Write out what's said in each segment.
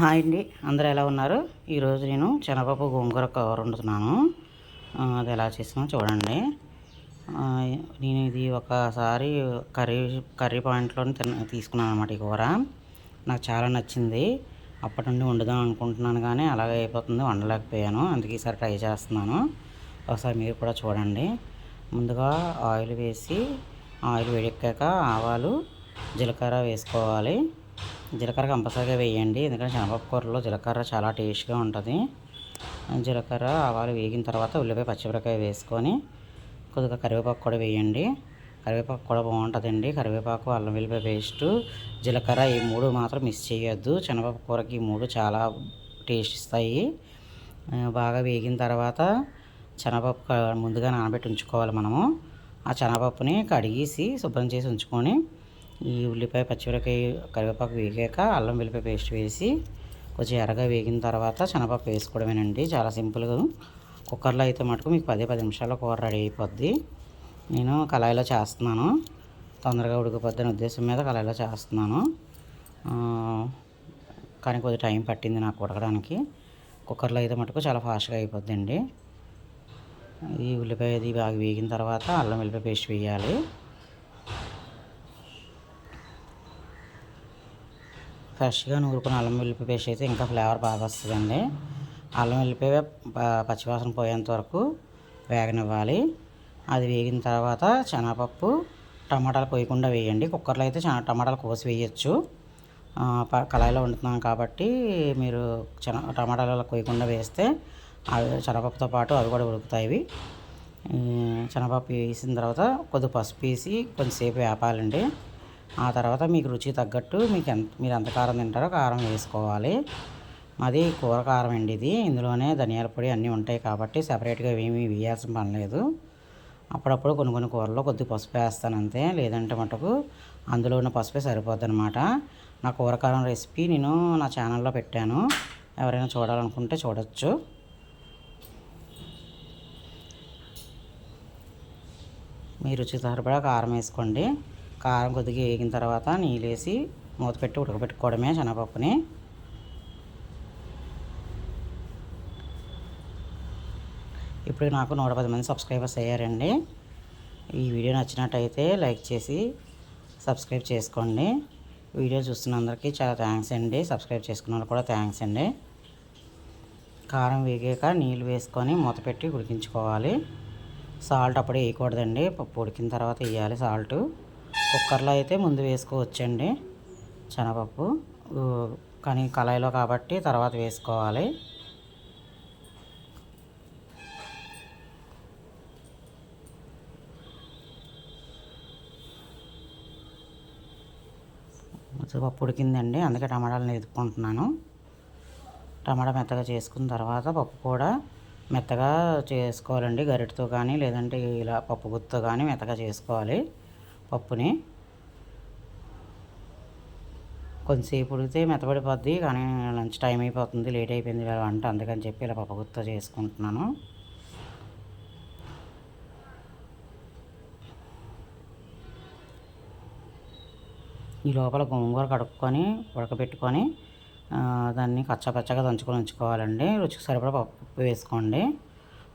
Hi అండి. అందరూ ఎలా ఉన్నారు? ఈరోజు నేను శనగపప్పు గోంగూర కూర వండుతున్నాను. అది ఎలా చేసినా చూడండి. నేను ఇది ఒకసారి కర్రీ కర్రీ పాయింట్లో తిన్న తీసుకున్నాను అనమాట ఈ కూర. నాకు చాలా నచ్చింది. అప్పటి నుండి వండుదాం అనుకుంటున్నాను కానీ అలాగే అయిపోతుంది వండలేకపోయాను. అందుకే ఈసారి ట్రై చేస్తున్నాను. ఒకసారి మీరు కూడా చూడండి. ముందుగా ఆయిల్ వేసి ఆయిల్ వేడెక్కాక ఆవాలు జీలకర్ర వేసుకోవాలి. జీలకర్ర కంపల్సరీగా వేయండి. ఎందుకంటే శనగపప్పుకూరలో జీలకర్ర చాలా టేస్ట్గా ఉంటుంది. జీలకర్ర ఆవాలు వేగిన తర్వాత ఉల్లిపాయ పచ్చిమిరపకాయ వేసుకొని కొద్దిగా కరివేపాకు కూడా వేయండి. కరివేపాకు కూడా బాగుంటుందండి. కరివేపాకు అల్లం వెల్లిపాయ పేస్టు జీలకర్ర ఈ మూడు మాత్రం మిస్ చేయొద్దు. శనగపప్పు కూరకి ఈ మూడు చాలా టేస్ట్ ఇస్తాయి. బాగా వేగిన తర్వాత శనగపప్పు ముందుగా నానబెట్టి ఉంచుకోవాలి మనము. ఆ శనగపప్పుని కడిగేసి శుభ్రం చేసి ఉంచుకొని ఈ ఉల్లిపాయ పచ్చిమిరపకాయ కరివేపాకు వేగాక అల్లం వెల్లిపాయ పేస్ట్ వేసి కొంచెం ఎర్రగా వేగిన తర్వాత శనగపప్పు వేసుకోవడమేనండి. చాలా సింపుల్గా కుక్కర్లో అయితే మటుకు మీకు పదే పది నిమిషాల్లో కూర రెడీ అయిపోద్ది. నేను కళాయిలో చేస్తున్నాను. తొందరగా ఉడికిపోద్ది అనే ఉద్దేశం మీద కళాయిలో చేస్తున్నాను. కానీ కొద్దిగా టైం పట్టింది నాకు ఉడకడానికి. కుక్కర్లో అయితే మటుకు చాలా ఫాస్ట్గా అయిపోద్దండి. ఈ ఉల్లిపాయ అది బాగా వేగిన తర్వాత అల్లం వెల్లిపాయ పేస్ట్ వేయాలి. ఫ్రెష్గా నూరుకున్న అల్లం వెల్లిపాయ పేస్ట్ అయితే ఇంకా ఫ్లేవర్ బాగా వస్తుందండి. అల్లం వెల్లిపాయ పచ్చివాసన పోయేంత వరకు వేగనివ్వాలి. అది వేగిన తర్వాత శనగపప్పు టమాటాలు పోయకుండా వేయండి. కుక్కర్లో అయితే చాలా టమాటాలు కోసి వేయచ్చు. ప- కళాయిలో వండుతున్నాం కాబట్టి మీరు చెన టమాటాలు కొయ్యకుండా వేస్తే అవి శనగపప్పుతో పాటు అవి కూడా ఉడుకుతాయి. శనగపప్పు వేసిన తర్వాత కొద్దిగా పసుపు వేసి కొంచెంసేపు వేపాలండి. ఆ తర్వాత మీకు రుచి తగ్గట్టు మీకు ఎంత మీరు ఎంత కారం తింటారో కారం వేసుకోవాలి. మాది కూర కారం అండి ఇది. ఇందులోనే ధనియాల పొడి అన్నీ ఉంటాయి కాబట్టి సపరేట్గా ఏమీ వేయాల్సిన పని లేదు. అప్పుడప్పుడు కొన్ని కొన్ని కూరల్లో కొద్ది పసుపు వేస్తాను అంతే. లేదంటే మటుకు అందులో ఉన్న పసుపే సరిపోద్ది అనమాట నా కూర కారం రెసిపీ నేను నా ఛానల్లో పెట్టాను. ఎవరైనా చూడాలనుకుంటే చూడొచ్చు. మీ రుచి సరిపడా కారం వేసుకోండి. కారం కొద్దిగా వేగిన తర్వాత నీళ్ళు వేసి మూత పెట్టి ఉడకబెట్టుకోవడమే శనగపప్పుని. ఇప్పుడు నాకు నూట పది మంది సబ్స్క్రైబర్స్ అయ్యారండి. ఈ వీడియో నచ్చినట్టయితే లైక్ చేసి సబ్స్క్రైబ్ చేసుకోండి. వీడియో చూస్తున్న అందరికీ చాలా థ్యాంక్స్ అండి. సబ్స్క్రైబ్ చేసుకున్న కూడా థ్యాంక్స్ అండి. కారం వేగాక నీళ్ళు వేసుకొని మూత పెట్టి ఉడికించుకోవాలి. సాల్ట్ అప్పుడే వేయకూడదండి. పప్పు ఉడికిన తర్వాత వేయాలి సాల్ట్. కుక్కర్లో అయితే ముందు వేసుకోవచ్చండి శనగపప్పు. కానీ కళాయిలో కాబట్టి తర్వాత వేసుకోవాలి. పప్పు ఉడికిందండి అందుకే టమాటాలను ఎదుపుకుంటున్నాను టమాటా మెత్తగా చేసుకున్న తర్వాత పప్పు కూడా మెత్తగా చేసుకోవాలండి గరిటతో కానీ లేదంటే ఇలా పప్పు గుత్తో కానీ మెత్తగా చేసుకోవాలి. పప్పుని కొంతసేపు ఉడికితే మెత్తబడిపోద్ది కానీ లంచ్ టైం అయిపోతుంది లేట్ అయిపోయింది ఇలా వంట అందుకని చెప్పి ఇలా పప్పు గుత్తో చేసుకుంటున్నాను. ఈ లోపల గోంగూర కడుక్కొని ఉడకబెట్టుకొని దాన్ని కచ్చపచ్చగా దంచుకొని ఉంచుకోవాలండి. రుచికి సరిపడా పప్పు వేసుకోండి.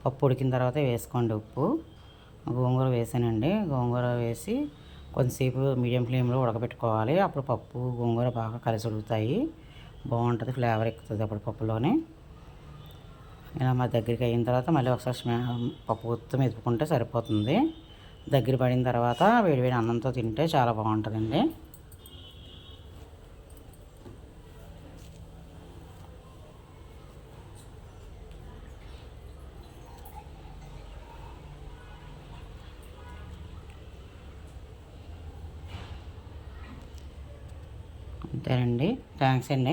పప్పు ఉడికిన తర్వాత వేసుకోండి ఉప్పు. గోంగూర వేసానండి. గోంగూర వేసి కొంతసేపు మీడియం ఫ్లేమ్లో ఉడకబెట్టుకోవాలి. అప్పుడు పప్పు గోంగూర బాగా కలిసి ఉడుకుతాయి బాగుంటుంది ఫ్లేవర్ ఎక్కుతుంది అప్పుడు పప్పులోనే. ఇలా మా దగ్గరికి అయిన తర్వాత మళ్ళీ ఒకసారి పప్పు గుత్తం మెదుపుకుంటే సరిపోతుంది. దగ్గర పడిన తర్వాత వేడివేడి అన్నంతో తింటే చాలా బాగుంటుందండి. అంతేనండి థ్యాంక్స్ అండి.